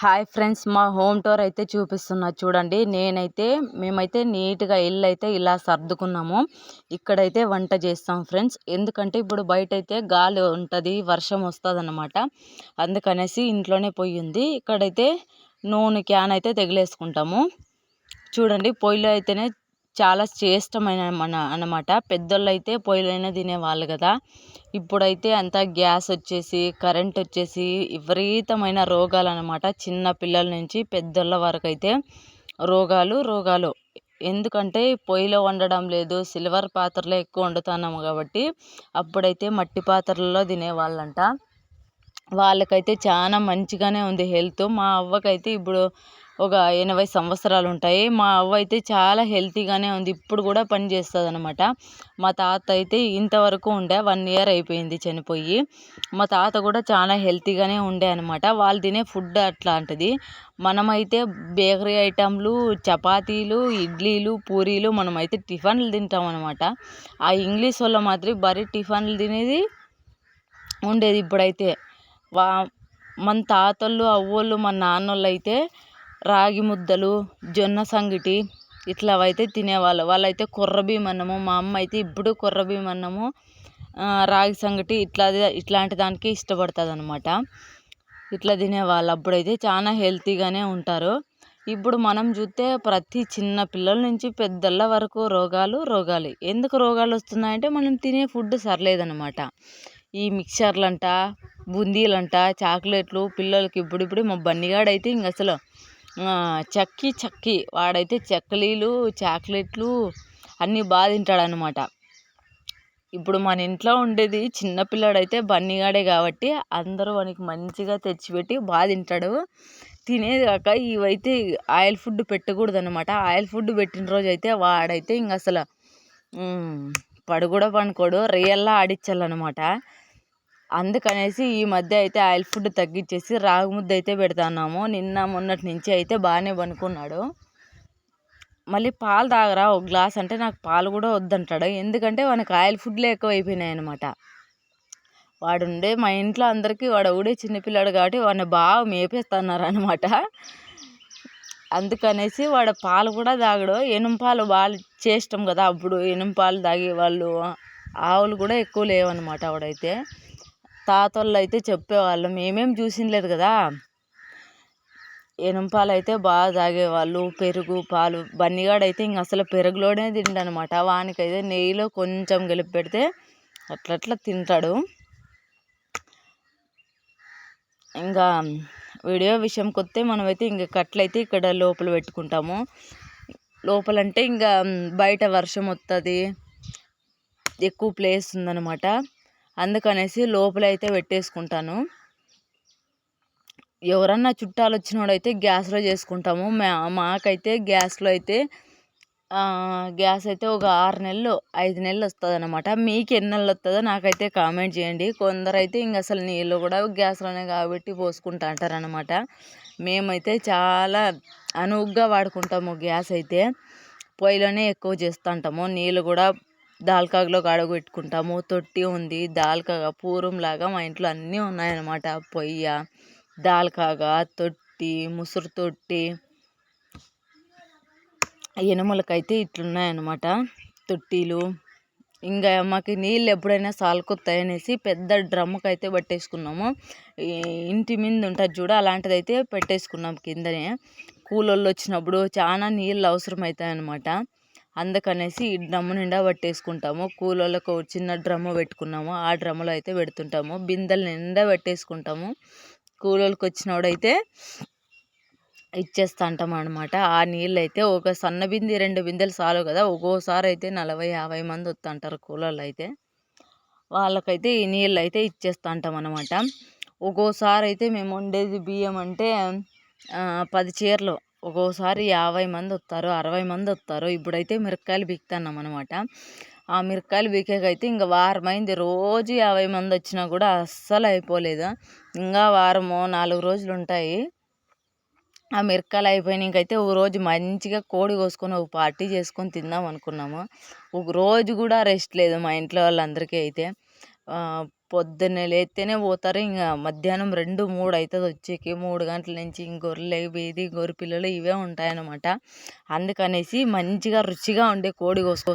Hi friends మా home tour అయితే చూపిస్తున్నా. చూడండి నేనైతే మేమైతే నీట్గా ఇల్లు అయితే ఇలా సర్దుకున్నాము. ఇక్కడైతే వంట చేస్తాం ఫ్రెండ్స్. ఎందుకంటే ఇప్పుడు బయట అయితే గాలి ఉంటుంది వర్షం వస్తుంది అనమాట అందుకనేసి ఇంట్లోనే పొయ్యి ఉంది. ఇక్కడైతే నూనె క్యాన్ అయితే తెగిలేసుకుంటాము. చూడండి పొయ్యిలో అయితేనే చాలా శ్రేష్టమైన మన అనమాట పెద్దోళ్ళు అయితే పొయ్యిలోనే తినేవాళ్ళు కదా. ఇప్పుడైతే అంతా గ్యాస్ వచ్చేసి కరెంట్ వచ్చేసి విపరీతమైన రోగాలు అనమాట చిన్న పిల్లల నుంచి పెద్దోళ్ళ వరకు అయితే రోగాలు రోగాలు. ఎందుకంటే పొయ్యిలో వండడం లేదు సిల్వర్ పాత్రలో ఎక్కువ వండుతున్నాము కాబట్టి అప్పుడైతే మట్టి పాత్రలలో తినేవాళ్ళంట. వాళ్ళకైతే చాలా మంచిగానే ఉంది హెల్త్. మా అవ్వకైతే ఇప్పుడు ఒక ఎనభై సంవత్సరాలు ఉంటాయి మా అవ్వ అయితే చాలా హెల్తీగానే ఉంది. ఇప్పుడు కూడా పని చేస్తుంది అనమాట మా తాత అయితే ఇంతవరకు ఉండే వన్ ఇయర్ అయిపోయింది చనిపోయి. మా తాత కూడా చాలా హెల్తీగానే ఉండే అనమాట వాళ్ళు తినే ఫుడ్ అట్లాంటిది. మనమైతే బేకరీ ఐటెంలు చపాతీలు ఇడ్లీలు పూరీలు మనమైతే టిఫిన్లు తింటాం అనమాట ఆ ఇంగ్లీష్ వాళ్ళ మాత్రం బరీ టిఫిన్లు తినేది ఉండేది ఇప్పుడైతే. వా మన తాతళ్ళు అవ్వోళ్ళు మన నాన్నోళ్ళు అయితే రాగి ముద్దలు జొన్న సంగటి ఇట్లా అయితే తినేవాళ్ళు. వాళ్ళైతే కొర్ర బియ్యం అన్నము మా అమ్మ అయితే ఇప్పుడు కొర్ర బియ్యం అన్నము రాగి సంగటి ఇట్లా ఇట్లాంటి దానికి ఇష్టపడుతుంది అనమాట ఇట్లా తినేవాళ్ళు. అప్పుడైతే చాలా హెల్తీగానే ఉంటారు. ఇప్పుడు మనం చూస్తే ప్రతి చిన్న పిల్లల నుంచి పెద్దల వరకు రోగాలు రోగాలు. ఎందుకు రోగాలు వస్తున్నాయంటే మనం తినే ఫుడ్ సర్లేదనమాట ఈ మిక్చర్లంట బూందీలంట చాక్లెట్లు పిల్లలకి ఇప్పుడిప్పుడు మా బన్నిగాడైతే ఇంక అసలు చక్కి చక్కి. వాడైతే చక్కలీలు చాక్లెట్లు అన్నీ బాగా తింటాడనమాట ఇప్పుడు మన ఇంట్లో ఉండేది చిన్నపిల్లాడైతే బన్నీగాడే కాబట్టి అందరూ వానికి మంచిగా తెచ్చిపెట్టి బాగా తింటాడు. తినేది కాక ఇవైతే ఆయిల్ ఫుడ్ పెట్టకూడదు అనమాట ఆయిల్ ఫుడ్ పెట్టిన రోజు అయితే వాడైతే ఇంక అసలు పడు కూడా పనుకోడు. రియల్లా ఆడించాలన్నమాట అందుకనేసి ఈ మధ్య అయితే ఆయిల్ ఫుడ్ తగ్గించేసి రాగి ముద్ద అయితే పెడుతున్నాము. నిన్న మొన్నటి నుంచి అయితే బాగానే పనుకున్నాడు మళ్ళీ పాలు తాగరా ఒక గ్లాస్ అంటే నాకు పాలు కూడా వద్దంటాడు. ఎందుకంటే వానికి ఆయిల్ ఫుడ్లే ఎక్కువ అయిపోయినాయి అనమాట వాడుండే మా ఇంట్లో అందరికీ వాడు ఊడే చిన్నపిల్లాడు కాబట్టి వాడిని బాగా మేపేస్తున్నారు అనమాట అందుకనేసి వాడు పాలు కూడా తాగడు. ఎనుం పాలు బాగా చేస్తాం కదా అప్పుడు. ఎనుం పాలు తాగేవాళ్ళు ఆవులు కూడా ఎక్కువ లేవన్నమాట వాడైతే తాతోళ్ళు అయితే చెప్పేవాళ్ళు. మేమేం చూసిండలేదు కదా. ఎనుం పాలు అయితే బాగా తాగేవాళ్ళు. పెరుగు పాలు బన్నిగాడైతే ఇంక అసలు పెరుగులోనే తిండనమాట. వానికైతే నెయ్యిలో కొంచెం గెలిపి పెడితే అట్లట్లా తింటాడు. ఇంకా వీడియో విషయం వస్తే మనమైతే ఇంక కట్లయితే ఇక్కడ లోపల పెట్టుకుంటాము. లోపలంటే ఇంకా బయట వర్షం వస్తుంది ఎక్కువ ప్లేస్ ఉందన్నమాట అందుకనేసి లోపలైతే పెట్టేసుకుంటాను. ఎవరన్నా చుట్టాలు వచ్చినోడైతే గ్యాస్లో చేసుకుంటాము. మా మాకైతే గ్యాస్లో అయితే గ్యాస్ అయితే ఒక ఆరు నెలలు ఐదు నెలలు వస్తుంది అనమాట మీకు ఎన్ని నెలలు వస్తుందో నాకైతే కామెంట్ చేయండి. కొందరైతే ఇంక అసలు నీళ్ళు కూడా గ్యాస్లోనే కాబట్టి పోసుకుంటా అంటారనమాట మేమైతే చాలా అనువుగా వాడుకుంటాము గ్యాస్ అయితే పొయ్యిలోనే ఎక్కువ చేస్తూ ఉంటాము. నీళ్ళు కూడా దాల్కాగలో పెట్టుకుంటాము తొట్టి ఉంది. దాల్కాగా పూర్వంలాగా మా ఇంట్లో అన్నీ ఉన్నాయన్నమాట. పొయ్య దాల్కాగా తొట్టి ముసురు తొట్టి ఎనుములకైతే ఇట్లున్నాయన్నమాట. తొట్టిలు. ఇంకా మాకు నీళ్ళు ఎప్పుడైనా సాలుకొత్తాయనేసి పెద్ద డ్రమ్ముకి అయితే పట్టేసుకున్నాము ఇంటి మీద ఉంటుంది చూడ అలాంటిది అయితే పెట్టేసుకున్నాం కిందనే. కూలోళ్ళు వచ్చినప్పుడు చాలా నీళ్ళు అవసరం అవుతాయి అందుకనేసి ఈ డ్రమ్ము నిండా పట్టేసుకుంటాము. కూలోళ్ళకు చిన్న డ్రమ్ము పెట్టుకున్నాము. ఆ డ్రమ్ములో అయితే పెడుతుంటాము. బిందెలు నిండా పెట్టేసుకుంటాము. కూలోళ్ళకి వచ్చినోడైతే ఇచ్చేస్తా అనమాట ఆ నీళ్ళు అయితే ఒక సన్న బింది రెండు బిందెలు చాలు కదా. ఒక్కోసారి అయితే నలభై యాభై మంది వస్తుంటారు కూలోళ్ళు అయితే వాళ్ళకైతే ఈ నీళ్ళు అయితే ఇచ్చేస్తా అనమాట ఒక్కోసారి అయితే మేము వండేది బియ్యం అంటే పది చీరలు. ఒక్కోసారి యాభై మంది వస్తారు అరవై మంది వస్తారు ఇప్పుడైతే మిరపకాయలు బీకుతున్నాం అనమాట ఆ మిరపకాయలు బీకేకైతే ఇంకా వారం అయింది రోజు యాభై మంది వచ్చినా కూడా అస్సలు అయిపోలేదు ఇంకా వారము నాలుగు రోజులు ఉంటాయి ఆ మిరపకాయలు అయిపోయినాకైతే ఒక రోజు మంచిగా కోడి కోసుకొని ఒక పార్టీ చేసుకొని తిందాం అనుకున్నాము ఒక రోజు కూడా రెస్ట్ లేదు మా ఇంట్లో వాళ్ళందరికీ అయితే. పొద్దున్నే లేస్తేనే పోతారు. ఇంకా మధ్యాహ్నం రెండు మూడు అవుతుంది వచ్చేకి. మూడు గంటల నుంచి ఇంక గొర్రెలు వీధి గొర్రె పిల్లలు ఇవే ఉంటాయన్నమాట. అందుకనేసి మంచిగా రుచిగా ఉండే కోడి కోసుకో